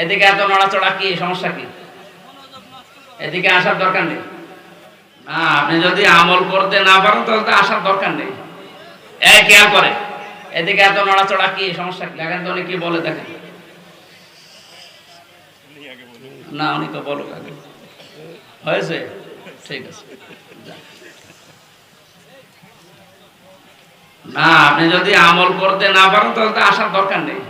এদিকে এত নড়াচড়া কি? সমস্যা কি? এদিকে আসার দরকার নেই। না, আপনি যদি আমল করতে না পারেন, তাহলে তো আসার দরকার নেই। এ খেয়াল করে? এদিকে এত নড়াচড়া কি? সমস্যা কি? দেখেন তো উনি কি বলে দেখেন। না, উনি তো বলো হয়েছে? ঠিক আছে। না, আপনি যদি আমল করতে না পারেন, তাহলে তো আসার দরকার নেই।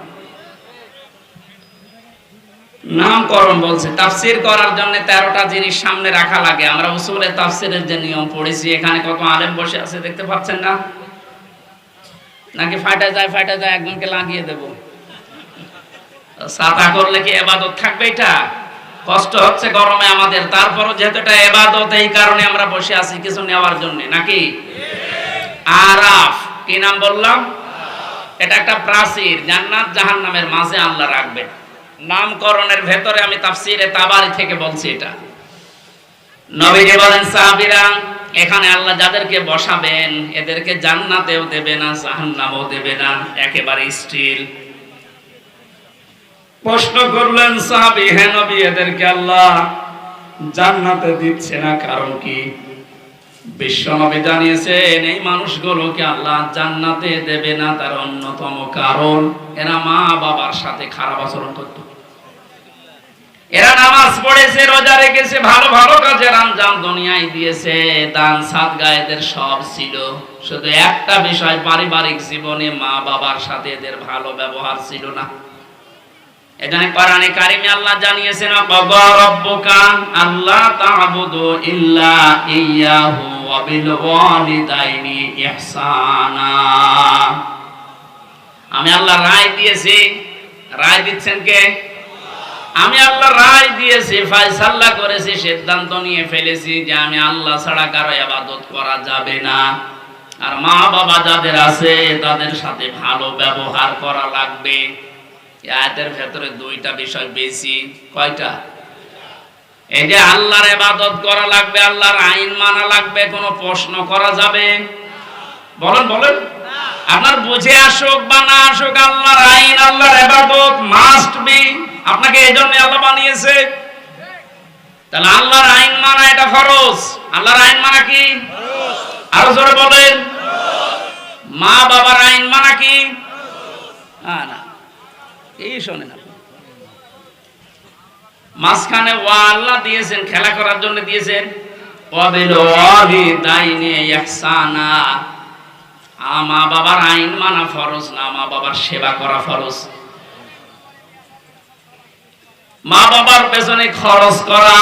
নামকরণ বলছে। তাফসির করার জন্য তেরোটা জিনিস সামনে রাখা লাগে। আমরা উসুলে তাফসিরের যে নিয়ম পড়েছি, এখানে কত আলেম বসে আছে দেখতে পাচ্ছেন না? নাকি ফাটা যায় ফাটা যায়, একজনকে লাগিয়ে দেব। সাদা করলে কি এবাদত থাকবে এটা? কষ্ট হচ্ছে গরমে আমাদের। তারপরও যেহেতু এটা এবাদত, এই কারণে আমরা বসে আছি কিছু নেওয়ার জন্য, নাকি? আরাফ, কি নাম বললাম? এটা একটা প্রাচীর, জান্নাত জাহান্নামের মাঝে আল্লাহ রাখবে। নামকরণের ভেতরে আমি তাফসিরে তাবারি থেকে বলছি এটা। নবীজি বলেন, সাহাবীরা, এখানে আল্লাহ যাদেরকে বসাবেন, এদেরকে জান্নাতেও দেবে না, জাহান্নামেও দেবে না, একেবারে স্টিল। প্রশ্ন করলেন, সাহাবী, হে নবী, এদেরকে আল্লাহ জান্নাতে দিচ্ছে না কারণ কি? বিশ্বনবী জানিয়েছেন, এই মানুষগুলোকে আল্লাহ জান্নাতে দেবে না তার অন্যতম কারণ। এরা মা বাবার সাথে খারাপ আচরণ করত। এরা নামাজ পড়েছে, রোজা রেখেছে, ভালো ভালো কাজের আঞ্জাম দুনিয়ায় দিয়েছে। দান সাদগা এদের সব ছিল। শুধু একটা বিষয়, পারিবারিক জীবনে মা বাবার সাথে এদের ভালো ব্যবহার ছিল না। এখানে কারিমে আল্লাহ জানিয়েছেন বাবা আল্লাহ ইল্লা ইয়াহু। ওয়া বিল ওয়ালিদাইনি আমি আল্লাহ রায় দিয়েছি। রায় দিচ্ছেন কে? আমি আল্লাহ রায় দিয়েছি ফয়সালা করেছি, সিদ্ধান্ত নিয়ে ফেলেছি যে আমি আল্লাহ ছাড়া কারও ইবাদত করা যাবে না। আর মা বাবা যাদের আছে, তাদের সাথে ভালো ব্যবহার করা লাগবে। আয়াতের ভেতরে দুইটা বিষয় বেশি। কয়টা? এই যে আল্লাহর ইবাদত করা লাগবে, আল্লাহর আইন মানা লাগবে, কোনো প্রশ্ন করা যাবে? বলেন বলেন। আপনার বুঝে আসুক বা না আসুক, আল্লাহর আইন, আল্লাহর ইবাদত মাস্ট বি আপনাকে এই জন্য আল্লাহ বানিয়েছে। তাহলে আল্লাহর আইন মানা এটা ফরজ। আল্লাহর আইন মানা কি? আরও জোরে বলেন। মা বাবার আইন মানা কি? না এই শোনেন মাঝখানে ওয়া আল্লাহ দিয়েছেন, খেলা করার জন্য দিয়েছেন। ওয়াবিল ওয়ালিদাইনি ইহসানা মা বাবার আইন মানা ফরজ না, মা বাবার সেবা করা ফরজ। মা বাবার পেছনে খরচ করা,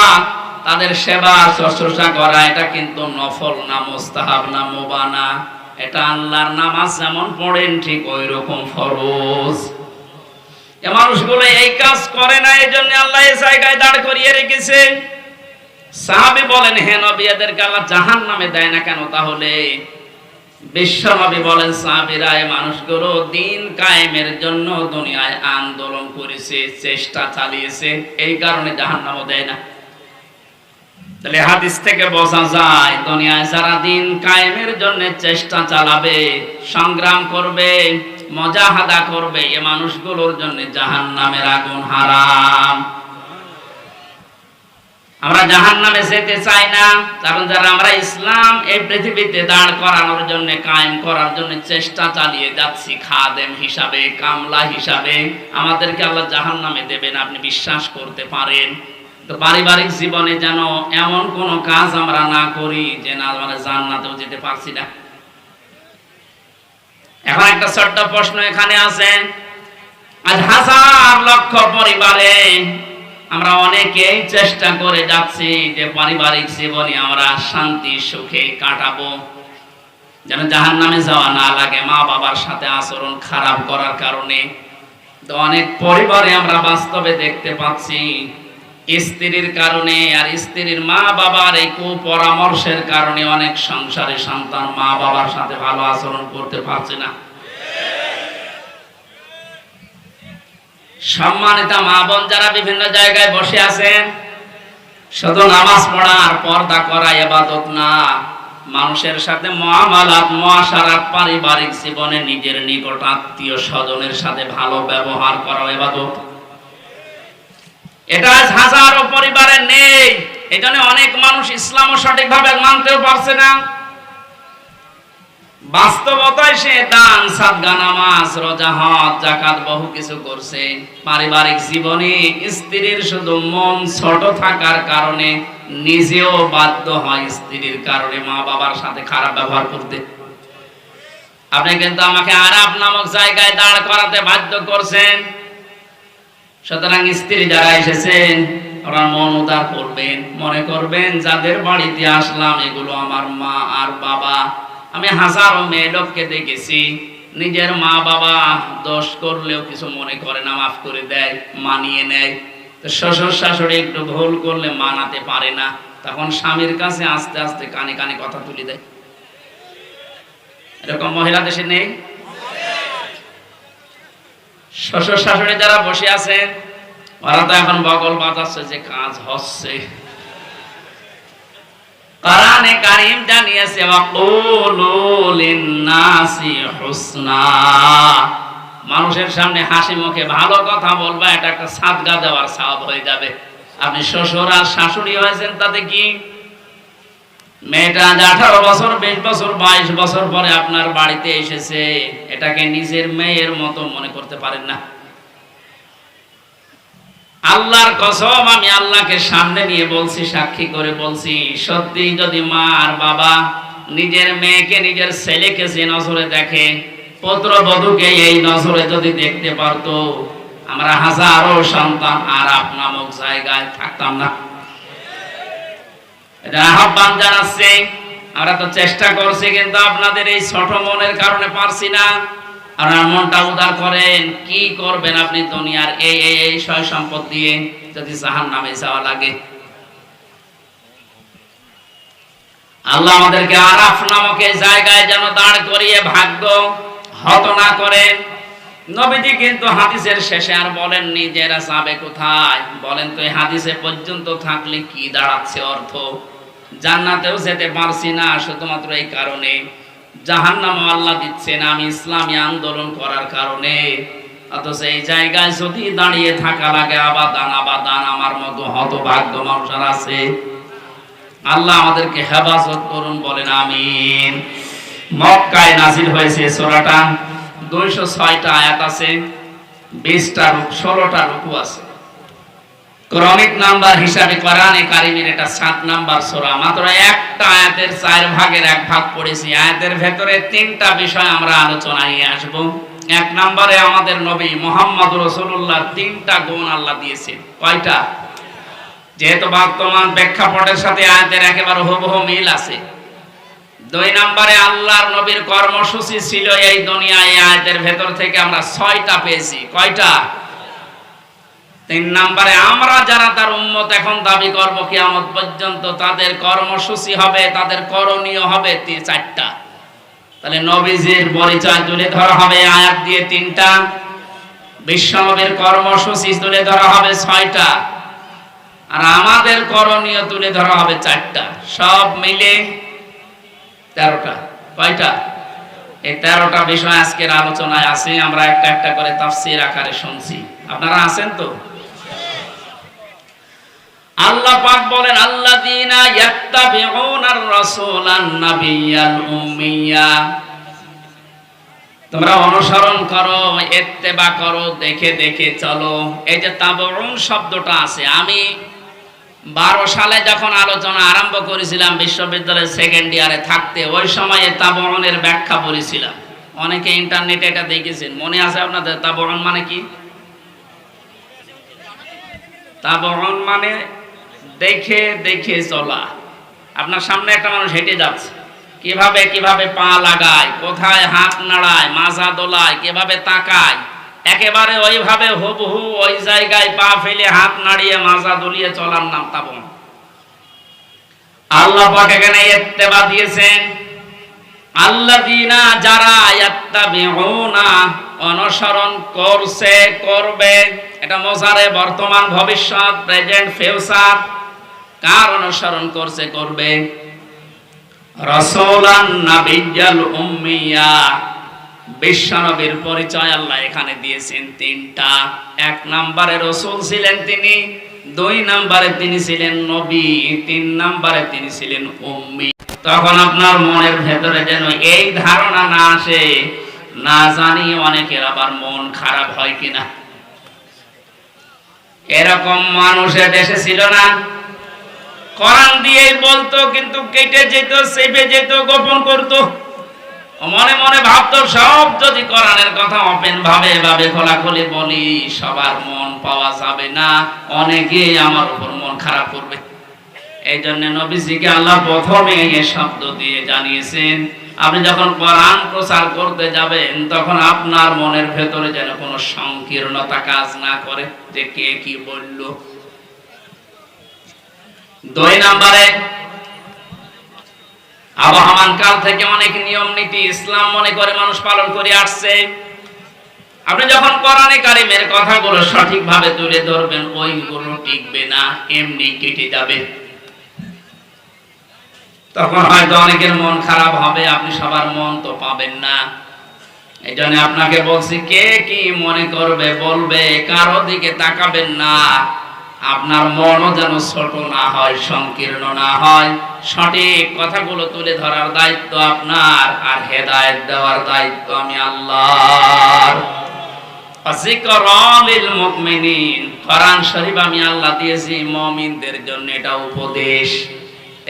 তাদের সেবা, শুশ্রূষা করা, এটা কিন্তু নফল না, মোস্তাহাব না, মোবানা। এটা আল্লাহর নামাজ যেমন পড়েন, ঠিক ওই রকম ফরজ। মানুষগুলো এই কাজ করে না, এই জন্য আল্লাহ এই জায়গায় দাঁড় করিয়ে রেখেছে। সাহাবি বলেন আল্লাহ জাহান নামে দেয় না কেন তাহলে? বলেন মানুষগুলো দিন কায়েমের জন্য দুনিয়ায় আন্দোলন করেছে, চেষ্টা চালিয়েছে, এই কারণে জাহান নামও দেয় না। তাহলে হাদিস থেকে বোঝা যায়, দুনিয়ায় যারা দিন কায়েমের জন্য চেষ্টা চালাবে, সংগ্রাম করবে মজাহাদা করবে এ মানুষগুলোর জন্য জাহান নামের আগুন হারাম। আমরা জাহান নামে যেতে চাই না, কারণ যারা আমরা ইসলাম এই পৃথিবীতে দাঁড় করানোর জন্য, কায়েম করার জন্য চেষ্টা চালিয়ে যাচ্ছি, খাদেম হিসাবে, কামলা হিসাবে। আমাদেরকে আল্লাহ জাহান নামে দেবেন, আপনি বিশ্বাস করতে পারেন। তো পারিবারিক জীবনে যেন এমন কোনো কাজ আমরা না করি, যে না আমরা জান্নাতেও যেতে পারছি না। এখন একটা ছোট্ট প্রশ্ন এখানে আছে। আজ হাজার লক্ষ পরিবারে আমরা অনেকেই চেষ্টা করে যাচ্ছি যে পারিবারিক জীবনে আমরা শান্তি, সুখে কাটাবো। যেন জাহান নামে যাওয়া না লাগে, মা বাবার সাথে আচরণ খারাপ করার কারণে। তো অনেক পরিবারে আমরা বাস্তবে দেখতে পাচ্ছি স্ত্রীর কারণে আর স্ত্রীর মা বাবার এই কুপরামর্শের কারণে অনেক সংসারে সন্তান মা বাবার সাথে ভালো আচরণ করতে পারছে না। সম্মানিতা মা বোন যারা বিভিন্ন জায়গায় বসে আছেন, শুধু নামাজ পড়া আর পর্দা করা এবাদত না, মানুষের সাথে মহামালাত, মহাসারাত, পারিবারিক জীবনে নিজের নিকট আত্মীয় স্বজনের সাথে ভালো ব্যবহার করা এবাদত। এটা আজ হাজারো পরিবারে নেই। এই অনেক মানুষ ইসলামও সঠিকভাবে মানতেও পারছে না। বাস্তবতায় সে দান, সাদগা, নামাজ, রোজা, হজ জাকাত বহু কিছু করছে। পারিবারিক জীবনে স্ত্রীর শুধু মন ছোট থাকার কারণে নিজেও বাধ্য হয় স্ত্রীর কারণে মা বাবার সাথে খারাপ ব্যবহার করতে। আপনি কিন্তু আমাকে আরাপ নামক জায়গায় দাঁড় করাতে বাধ্য করছেন। সুতরাং স্ত্রী যারা এসেছেন ওরা মন উদার করবেন, মনে করবেন, যাদের বাড়িতে আসলাম, এগুলো আমার মা আর বাবা। আমি হাজারো মেয়ে লোককে দেখেছি, নিজের মা বাবা দোষ করলেও কিছু মনে করে না, মাফ করে দেয়, মানিয়ে নেয়। তো শ্বশুর শাশুড়ি একটু ভুল করলে মানাতে পারে না, তখন স্বামীর কাছে আস্তে আস্তে কানে কানে কথা তুলে দেয়। এরকম মহিলা দেশে নেই? শ্বশুর শাশুড়ি যারা বসে আছেন, ওরা তো এখন বগল বাজাচ্ছে যে কাজ হচ্ছে। কোরআনে কারীম জানিয়েছে মানুষের সামনে হাসি মুখে ভালো কথা বলবা, এটা একটা সাদগা দেওয়ার সওয়াব হয়ে যাবে। আপনি শ্বশুর আর শাশুড়ি হয়েছেন তাতে কি? মেয়েটা আজ আঠারো বছর, বিশ বছর, বাইশ বছর পরে আপনার বাড়িতে এসেছে। এটাকে নিজের মেয়ের মতো মনে করতে পারেন না। আল্লাহর কসম, আমি আল্লাহকে সামনে নিয়ে বলছি, সাক্ষী করে বলছি, সত্যি যদি মা আর বাবা নিজের মেয়েকে, নিজের ছেলেকে যে নজরে দেখে, পুত্র বধূকে এই নজরে যদি দেখতে পারতো, আমরা হাজারো সন্তান আর নামক জায়গায় থাকতাম না। আহ্বান জানাচ্ছে। আমরা তো চেষ্টা করছি, কিন্তু আপনাদের এই ছোট মনের কারণে পারছি না। আপনার মনটা উদার করেন, কি করবেন আপনি দুনিয়ার এই এই এই সয় সম্পদ দিয়ে যদি নামে যাওয়া লাগে। আল্লাহ আমাদেরকে আরাফ নামক জায়গায় যেন দাঁড় করিয়ে ভাগ্য হত না করেন। নবীজি কিন্তু হাদিসের শেষে আর বলেননি যে যাবে কোথায়? বলেন তো হাদিসে পর্যন্ত থাকলে কি দাঁড়াচ্ছে অর্থ? জান্নাতেও যেতে পারছি না শুধুমাত্র এই কারণে। জাহান্নাম আল্লাহ দিচ্ছেন আমি ইসলামী আন্দোলন করার কারণে। অথচ এই জায়গায় যদি দাঁড়িয়ে থাকা লাগে, আবাদান আবাদান আমার মতো হতভাগ্য মানুষের আছে। আল্লাহ আমাদেরকে হেফাজত করুন, বলেন আমিন। মক্কায় নাজিল হয়েছে সোরাটা। দুইশো ছয়টা আয়াত আছে, বিশটা রূপ ষোলোটা রূপু আছে। ক্রমিক নাম্বার হিসাবে কোরআনে কারিমের এটা সাত নাম্বার সোরা। মাত্র একটা আয়াতের চার ভাগের এক ভাগ পড়েছি। আয়াতের ভেতরে তিনটা বিষয় আমরা আলোচনায় নিয়ে আসব। এক নম্বরে আমাদের নবী মোহাম্মদ রসুল্লাহ তিনটা গুণ আল্লাহ দিয়েছেন। কয়টা? যেহেতু বর্তমান প্রেক্ষাপটের সাথে আয়াতের একেবারে হুবহু মিল আছে। দুই নম্বরে আল্লাহর নবীর কর্মসূচি ছিল এই দুনিয়ায়। আয়াতের ভেতর থেকে আমরা ছয়টা পেয়েছি। কয়টা? তিন নম্বরে, আমরা যারা তার উম্মত এখন দাবি করব কিয়ামত পর্যন্ত তাদের কর্মসূচি হবে, তাদের করণীয় হবে চারটা। তাহলে নবীজির পরিচয় তুলে ধরা হবে আয়াত দিয়ে তিনটা, বিশ্বনবীর কর্মসূচি তুলে ধরা হবে ছয়টা, আর আমাদের করণীয় তুলে ধরা হবে চারটা। সব মিলে তেরোটা। কয়টা? এই তেরোটা বিষয় আজকের আলোচনায় আছে, আমরা একটা একটা করে তাফসির আকারে শুনছি। আপনারা আছেন তো? আল্লাহ পাক বলেন, আল্লাযীনা ইয়াত্তাবিউনার রাসূলান নাবিয়াল উম্মিয়া। তোমরা অনুসরণ করো, ইত্তেবা করো, দেখে দেখে চলো। এই যে তাবউন শব্দটা আছে, আমি বারো সালে যখন আলোচনা আরম্ভ করেছিলাম বিশ্ববিদ্যালয়ের সেকেন্ড ইয়ারে থাকতে, ওই সময়ে তাবউনের ব্যাখ্যা বলেছিলাম। অনেকে ইন্টারনেটে এটা দেখেছেন। মনে আছে আপনাদের? তাবউন মানে কি? তাবউন মানে দেখে দেখে চলা। আপনার সামনে একটা মানুষ হেঁটে যাচ্ছে। কীভাবে কীভাবে পা লাগায়, কোথায় হাত নাড়ায়, মাজা দোলায়, কীভাবে তাকায়, একেবারে ওইভাবে হুবহু ওই জায়গায় পা ফেলে হাত নাড়িয়ে, মাজা দলিয়ে চলার নাম তাবন। আল্লাহ পাক এখানে ইত্তেবা দিয়েছেন। আল্লাযীনা যারা অনুসরণ করছে, করবে, এটা বর্তমান, ভবিষ্যৎ, প্রেজেন্ট কার অনুসরণ করছে, করবে? বিশ্বনবীর পরিচয় আল্লাহ এখানে দিয়েছেন তিনটা। এক নম্বরে রসুল ছিলেন তিনি, দুই নাম্বারে তিনি ছিলেন নবী, তিন নাম্বারে তিনি ছিলেন উম্মি। তখন আপনার মনের ভেতরে যেন এই ধারণা না আসে। না জানি অনেকের আবার মন খারাপ হয় কিনা। এরকম মানুষের দেশে ছিল না। কোরআন দিয়েই বলতো, কিন্তু কেটে যেত, সেপে যেত, গোপন করতো। মনে মনে ভাবতো, সব যদি কোরআনের কথা ওপেন ভাবে ভাবে খোলাখুলি বলি, সবার মন পাওয়া যাবে না অনেকে আমার উপর মন খারাপ করবে। এই জন্য নবীজিকে আল্লাহ প্রথমে এ শব্দ দিয়ে জানিয়েছেন, আপনি যখন কোরআন প্রচার করতে যাবেন, তখন আপনার মনের ভেতরে যেন কোনো সংকীর্ণতা কাজ না করে। যে কে কি বলল? দুই নাম্বারে, আবহমান কাল থেকে অনেক নিয়ম নীতি ইসলাম মনে করে মানুষ পালন করে আসছে। আপনি যখন কোরআনে কারিমের কথাগুলো সঠিকভাবে তুলে ধরবেন, ওইগুলো টিকবে না, এমনি কেটে যাবে। তখন হয়তো অনেকের মন খারাপ হবে, আপনি সবার মন তো পাবেন না। এই জন্য আপনাকে বলছি, কে কি মনে করবে, বলবে, কারও দিকে তাকাবেন না। আপনার মনও যেন ছোট না হয়, সংকীর্ণ না হয়। সঠিক কথাগুলো তুলে ধরার দায়িত্ব আপনার, আর হেদায়েত দেওয়ার দায়িত্ব আমি আল্লাহর। আমি আল্লাহ দিয়েছি মুমিনদের জন্য, এটা উপদেশ।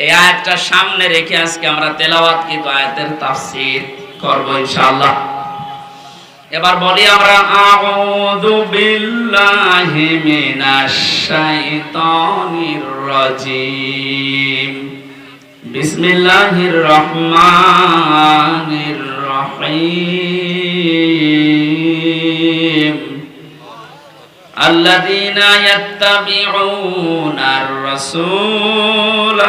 এই আয়াতটা সামনে রেখে আজকে আমরা তেলাওয়াত কি আয়াতের তাফসীর করব ইনশাআল্লাহ। এবার বলি আমরা, আউযু বিল্লাহি মিনাশ শাইতানির রাজিম। বিসমিল্লাহির রহমানির রহিম। الذين يتبعون الرسول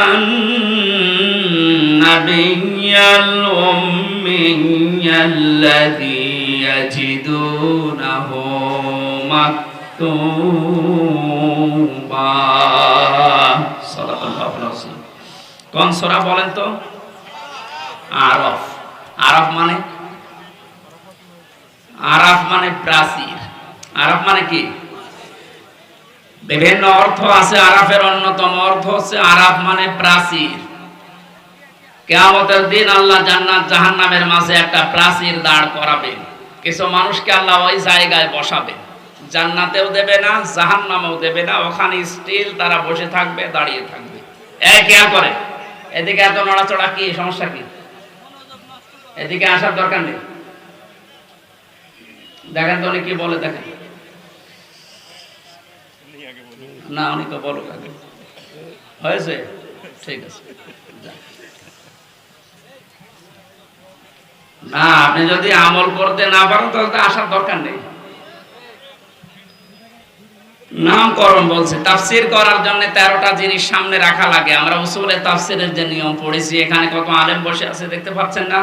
النبي الأمي الذي يجدونه مكتوبا صدق الله العظيم কোন সূরা বলেন তো আরফ আরফ মানে আরফ মানে প্রাচীর আরফ মানে কি বিভিন্ন অর্থ আছে, আরাফের অন্যতম অর্থ হচ্ছে আরাফ মানে প্রাচীর। কেয়ামতের দিন আল্লাহ জান্নাত জাহান্নামের মাঝে একটা প্রাচীর দাঁড় করাবে। কিছু মানুষকে আল্লাহ ওই জায়গায় বসাবে। জান্নাতেও দেবে না, জাহান্নামেও দেবে না, ওখানে স্টিল তারা বসে থাকবে, দাঁড়িয়ে থাকবে। এ কেয়া করে? এদিকে এত নড়াচড়া কি? সমস্যা কি? এদিকে আসার দরকার নেই। দেখেন তো উনি কি বলে দেখেন। না তো বলো আগে হয়েছে? ঠিক আছে। না, আপনি যদি আমল করতে না পারেন, তাহলে তো আসার দরকার নেই। নামকরণ বলছে, তাফসির করার জন্য তেরোটা জিনিস সামনে রাখা লাগে। আমরা উসুলে তাফসিরের যে নিয়ম পড়েছি, এখানে কত আলেম বসে আছে দেখতে পাচ্ছেন না?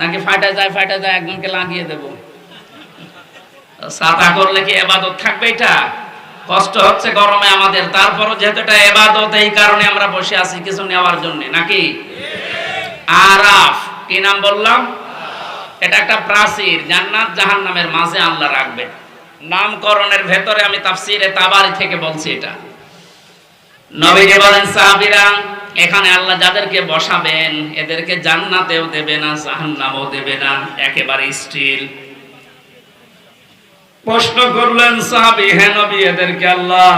নাকি ফাটা যায় ফাটা যায়, একজনকে লাগিয়ে দেব। সাদা করলে কি এবাদত থাকবে এটা? কষ্ট হচ্ছে গরমে আমাদের, তারপরও যেহেতু এটা এবাদত, এই কারণে আমরা বসে আছি কিছু নেওয়ার জন্য, নাকি? আরাফ, কি নাম বললাম? এটা একটা প্রাচীর, জান্নাত জাহান্নামের মাঝে আল্লাহ রাখবে। নামকরণের ভেতরে আমি তাফসিরে তাবারি থেকে বলছি এটা। নবীজি বলেন সাহাবীরা, এখানে আল্লাহ যাদেরকে বসাবেন, এদেরকে জান্নাতেও দেবে না, জাহান্নামেও দেবে না, একেবারে স্টিল। প্রশ্ন করলেন, সাহাবী হ্যাঁ নবী, এদেরকে আল্লাহ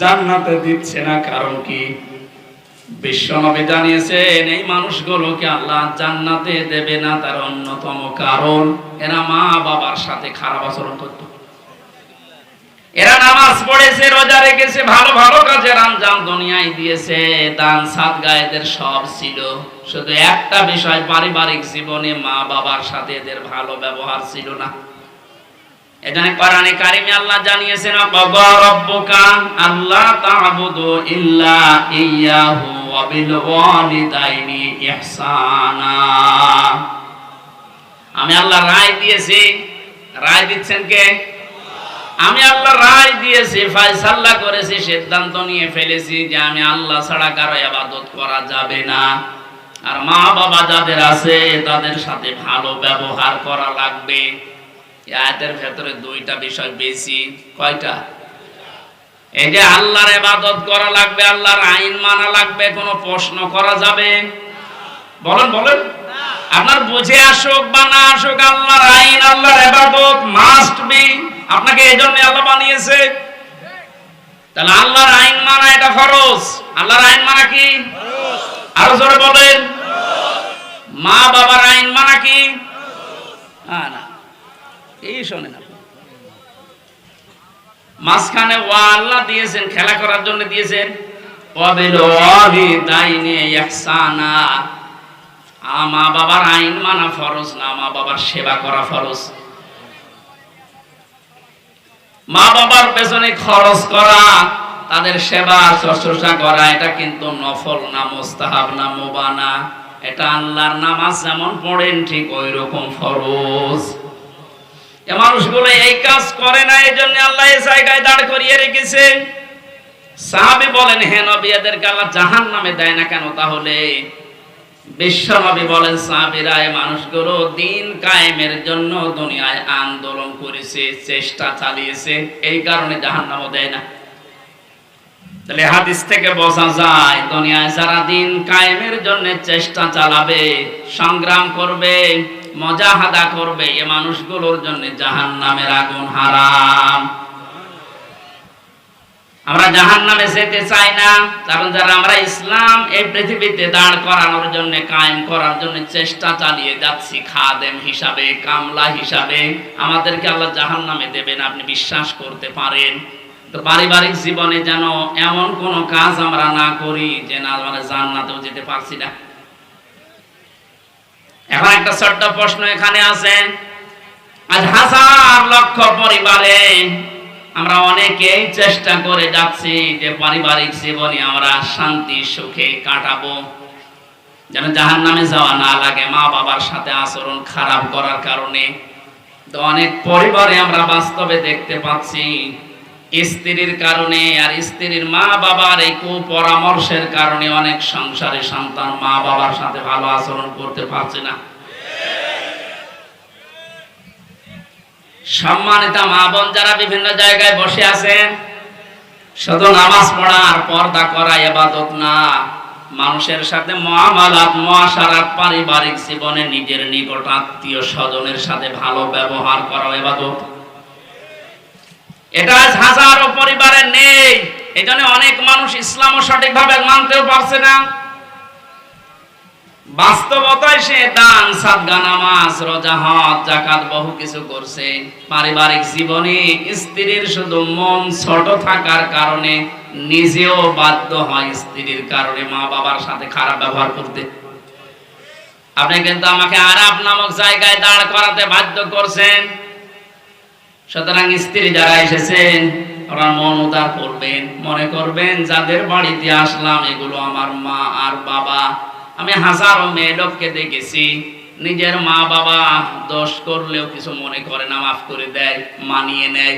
জান্নাতে দিচ্ছে না কারণ কি? বিশ্ব নবী জানিয়েছেন, এই মানুষগুলোকে আল্লাহ জান্নাতে দেবে না তার অন্যতম কারণ, এরা মা বাবার সাথে খারাপ আচরণ করত। এরা নামাজ পড়েছে, রোজা রেখেছে, ভালো ভালো কাজের আঞ্জাম দুনিয়ায় দিয়েছে, দান সাদগা এদের সব ছিল। শুধু একটা বিষয়, পারিবারিক জীবনে মা বাবার সাথে এদের ভালো ব্যবহার ছিল না। এখানে কোরআনে কারিমে আল্লাহ জানিয়েছেন বাবা রব্বুকা আল্লাহ তা'বুদু ইল্লা ইয়াহু ওয়া বিল ওয়ালিদাইনি ইহসানা। আমি আল্লাহ রায় দিয়েছি। রায় দিচ্ছেন কে? আমি আল্লাহ রায় দিয়েছি করেছি, সিদ্ধান্ত নিয়ে ফেলেছি যে আমি আল্লাহ ছাড়া কারও ইবাদত করা যাবে না। আর মা বাবা যাদের আছে, তাদের সাথে ভালো ব্যবহার করা লাগবে। আয়াতের ভেতরে দুইটা বিষয় বেশি। কয়টা? এই যে আল্লাহর ইবাদত করা লাগবে, আল্লাহর আইন মানা লাগবে, কোনো প্রশ্ন করা যাবে? বলেন বলেন। আপনার বুঝে আসুক বা না আসুক, আল্লাহর আইন, আল্লাহর ইবাদত মাস্ট বি আপনাকে এই জন্য আল্লাহ বানিয়েছে। তাহলে আল্লাহর আইন মানা এটা ফরজ। আল্লাহর আইন মানা কি? আরও জোরে বলেন। মা বাবার আইন মানা কি? না না। এই শোনেন মাঝখানে ওয়া আল্লাহ দিয়েছেন, খেলা করার জন্য দিয়েছেন। মা বাবার পেছনে খরচ করা, তাদের সেবা করা, এটা কিন্তু নফল না, মোস্তাহাব না, মোবানা। এটা আল্লাহর নামাজ যেমন পড়েন, ঠিক ওই রকম ফরজ। মানুষগুলো এই কাজ করে না, এই জন্য আল্লাহ এই জায়গায় দাঁড় করিয়ে রেখেছে। সাহাবি বলেন আল্লাহ জাহান নামে দেয় না কেন তাহলে? বলেন মানুষগুলো দিন কায়েমের জন্য দুনিয়ায় আন্দোলন করেছে, চেষ্টা চালিয়েছে, এই কারণে জাহান নামও দেয় না। তাহলে হাদিস থেকে বোঝা যায়, দুনিয়ায় যারা দিন কায়েমের জন্য চেষ্টা চালাবে, সংগ্রাম করবে মজাহাদা করবে এ মানুষগুলোর জন্য জাহান নামের আগুন হারাম। আমরা জাহান নামে যেতে চাই না, কারণ যারা আমরা ইসলাম এই পৃথিবীতে দাঁড় করানোর জন্য, কায়েম করার জন্য চেষ্টা চালিয়ে যাচ্ছি, খাদেম হিসাবে, কামলা হিসাবে। আমাদেরকে আল্লাহ জাহান নামে দেবেন, আপনি বিশ্বাস করতে পারেন। তো পারিবারিক জীবনে যেন এমন কোনো কাজ আমরা না করি যে না আমরা জান্নাতেও যেতে পারছি না। এখন একটা ছোট্ট প্রশ্ন এখানে আছে। আজ হাজার লক্ষ পরিবারে আমরা অনেকেই চেষ্টা করে যাচ্ছি যে পারিবারিক জীবনে আমরা শান্তি, সুখে কাটাবো। যেন জাহান নামে যাওয়া না লাগে মা বাবার সাথে আচরণ খারাপ করার কারণে। তো অনেক পরিবারে আমরা বাস্তবে দেখতে পাচ্ছি স্ত্রীর কারণে আর স্ত্রীর মা বাবার এই কুপরামর্শের কারণে অনেক সংসারে সন্তান মা বাবার সাথে ভালো আচরণ করতে পারছে না। সম্মানিত মা বোন যারা বিভিন্ন জায়গায় বসে আছেন, শুধু নামাজ পড়া আর পর্দা করা এবাদত না, মানুষের সাথে মহামালাত, মহাসারাত, পারিবারিক জীবনে নিজের নিকট আত্মীয় স্বজনের সাথে ভালো ব্যবহার করা এবাদত এটা আজ হাজারো পরিবারে নেই। এই জন্য অনেক মানুষ ইসলামও সঠিকভাবে মানতেও পারছে না। বাস্তবতায় সে দান, সাদগা, নামাজ, রোজা, হজ জাকাত বহু কিছু করছে। পারিবারিক জীবনে স্ত্রীর শুধু মন ছোট থাকার কারণে নিজেও বাধ্য হয় স্ত্রীর কারণে মা বাবার সাথে খারাপ ব্যবহার করতে। আপনি কিন্তু আমাকে আরাপ নামক জায়গায় দাঁড় করাতে বাধ্য করছেন। সুতরাং স্ত্রী যারা এসেছেন, ওরা মন উদার করবেন, মনে করবেন, যাদের বাড়িতে আসলাম, এগুলো আমার মা আর বাবা। আমি হাজারো মেয়ে লোককে দেখেছি, নিজের মা বাবা দোষ করলেও কিছু মনে করে না, মাফ করে দেয়, মানিয়ে নেয়।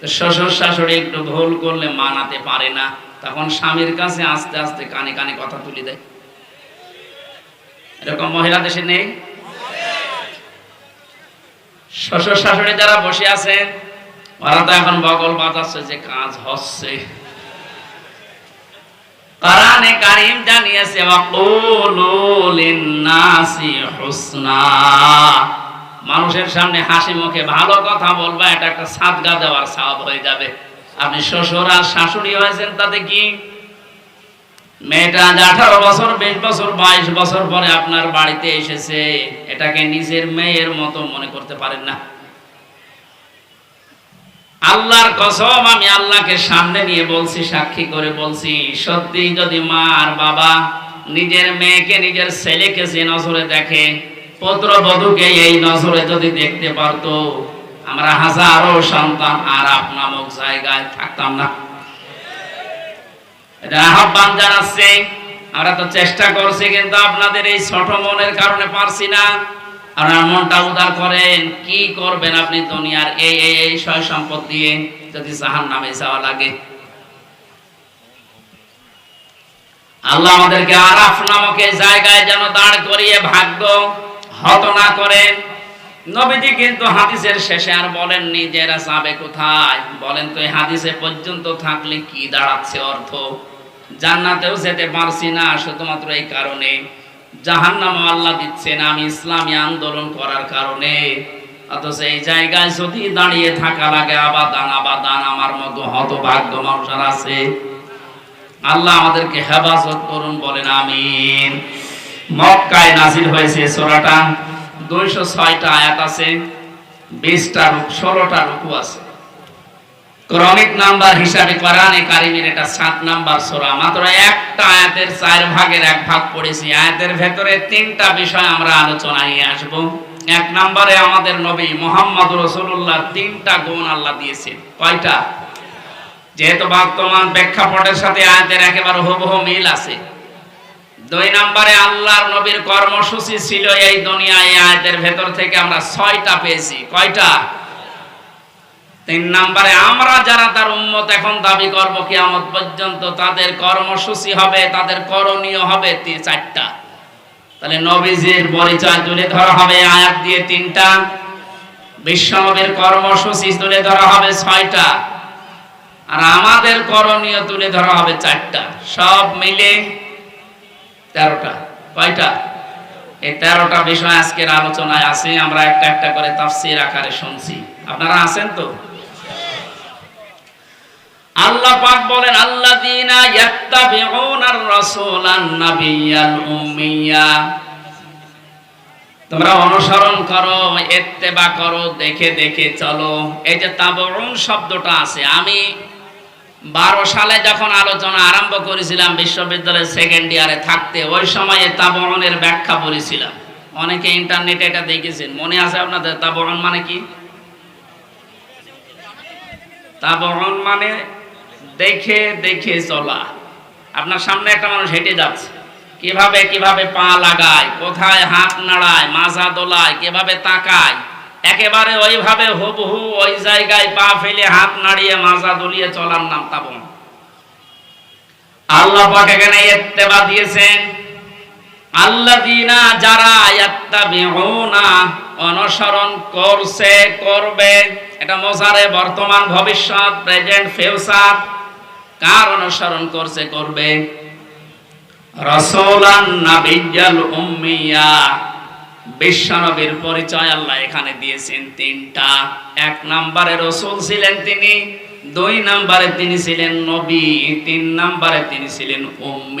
তো শ্বশুর শাশুড়ি একটু ভুল করলে মানাতে পারে না, তখন স্বামীর কাছে আস্তে আস্তে কানে কানে কথা তুলে দেয়। এরকম মহিলা দেশে নেই? শ্বশুর শাশুড়ি যারা বসে আছেন, ওরা তো এখন বগল বাজাচ্ছে যে কাজ হচ্ছে। কোরআনে কারীম জানিয়েছে মানুষের সামনে হাসি মুখে ভালো কথা বলবা, এটা একটা সাদগা দেওয়ার সওয়াব হয়ে যাবে। আপনি শ্বশুর আর শাশুড়ি হয়েছেন তাতে কি? মেয়েটা আজ আঠারো বছর, বিশ বছর, বাইশ বছর পরে আপনার বাড়িতে এসেছে। এটাকে নিজের মেয়ের মতো মনে করতে পারেন না। আল্লাহর কসম, আমি আল্লাহকে সামনে নিয়ে বলছি, সাক্ষী করে বলছি সত্যি যদি মা আর বাবা নিজের মেয়েকে, নিজের ছেলেকে যে নজরে দেখে, পুত্র বধূকে এই নজরে যদি দেখতে পারতো, আমরা হাজারো সন্তান আর নামক জায়গায় থাকতাম না। এটা আহ্বান আমরা তো চেষ্টা করছি, কিন্তু আপনাদের এই ছোট মনের কারণে পারছি না। আপনার মনটা উদার করেন, কি করবেন আপনি দুনিয়ার এই এই এই সয় সম্পদ দিয়ে যদি নামে যাওয়া লাগে। আল্লাহ আমাদেরকে আরাফ নামক জায়গায় যেন দাঁড় করিয়ে ভাগ্য হত না করেন। নবীজি কিন্তু হাদিসের শেষে আর বলেননি যে এরা যাবে কোথায়? বলেন তো এই হাদিসে পর্যন্ত থাকলে কি দাঁড়াচ্ছে অর্থ? জান্নাতেও যেতে পারছি না শুধুমাত্র এই কারণে। জাহান জাহান্নাম আল্লাহ দিচ্ছেন আমি ইসলামী আন্দোলন করার কারণে। অথচ এই জায়গায় যদি দাঁড়িয়ে থাকা লাগে আবাদান আবাদান আমার মতো হতভাগ্য মানুষের আছে। আল্লাহ আমাদেরকে হেফাজত করুন, বলেন আমিন। মক্কায় নাজিল হয়েছে সোরাটা। দুইশো ছয়টা আয়াত আছে, বিশটা রূপ ষোলোটা রূপু আছে। ক্রমিক নাম্বার হিসাবে কোরআনে কারিমের এটা সাত নাম্বার মাত্র একটা আয়াতের চার ভাগের এক ভাগ পড়েছি। আয়াতের ভেতরে তিনটা বিষয় আমরা আলোচনায় এক নম্বরে আমাদের নবী মোহাম্মদ রসুল্লাহ তিনটা গুণ আল্লাহ দিয়েছেন। কয়টা? যেহেতু বর্তমান প্রেক্ষাপটের সাথে আয়াতের একেবারে হুবহু মিল আছে। দুই নম্বরে আল্লাহর নবীর কর্মসূচি ছিল এই দুনিয়ায়। আয়াতের ভেতর থেকে আমরা ছয়টা পেয়েছি। কয়টা? তিন নম্বরে, আমরা যারা তার উম্মত এখন দাবি করব কিয়ামত পর্যন্ত, তাদের কর্মসূচি হবে, তাদের করণীয় হবে চারটা। তাহলে নবীজির পরিচয় তুলে ধরা হবে, আয়াত দিয়ে তিনটা। বিশ্বনবীর কর্মসূচি তুলে ধরা হবে ছয়টা। আর আমাদের করণীয় তুলে ধরা হবে চারটা। সব মিলে তেরোটা। কয়টা? এই তেরোটা বিষয় আজকের আলোচনায় আছে, আমরা একটা একটা করে তাফসির আকারে শুনছি। আপনারা আছেন তো? আল্লাহ পাক বলেন, আল্লাযীনা ইয়াত্তাবিউনার রাসূলান নাবিয়াল উম্মিয়া। তোমরা অনুসরণ করো, ইত্তেবা করো, দেখে দেখে চলো। এই যে তাবউন শব্দটা আছে, আমি বারো সালে যখন আলোচনা আরম্ভ করেছিলাম বিশ্ববিদ্যালয়ের সেকেন্ড ইয়ারে থাকতে, ওই সময়ে তাবউনের ব্যাখ্যা বলেছিলাম অনেকে ইন্টারনেটে এটা দেখেছেন। মনে আছে আপনাদের তাবউন মানে কি? তাবউন মানে দেখে দেখে চলা। আপনার সামনে একটা মানুষ হেঁটে যাচ্ছে। কীভাবে কীভাবে পা লাগায়, কোথায় হাত নাড়ায়, মাজা দোলায়, কীভাবে তাকায়, একেবারে ওইভাবে হুবহু ওই জায়গায় পা ফেলে হাত নাড়িয়ে, মাজা দলিয়ে চলার নাম তাবন। আল্লাহ এখানে দিয়েছেন যারা অনুসরণ করছে, করবে, এটা মোজারে বর্তমান ভবিষ্যৎ, প্রেজেন্ট, ফিউচার কার অনুসরণ করছে, করবে? বিশ্বনবীর পরিচয় আল্লাহ এখানে দিয়েছেন তিনটা। এক নম্বরে রসুল ছিলেন তিনি, দুই নম্বরে তিনি ছিলেন নবী, তিন নাম্বারে তিনি ছিলেন উম্মি।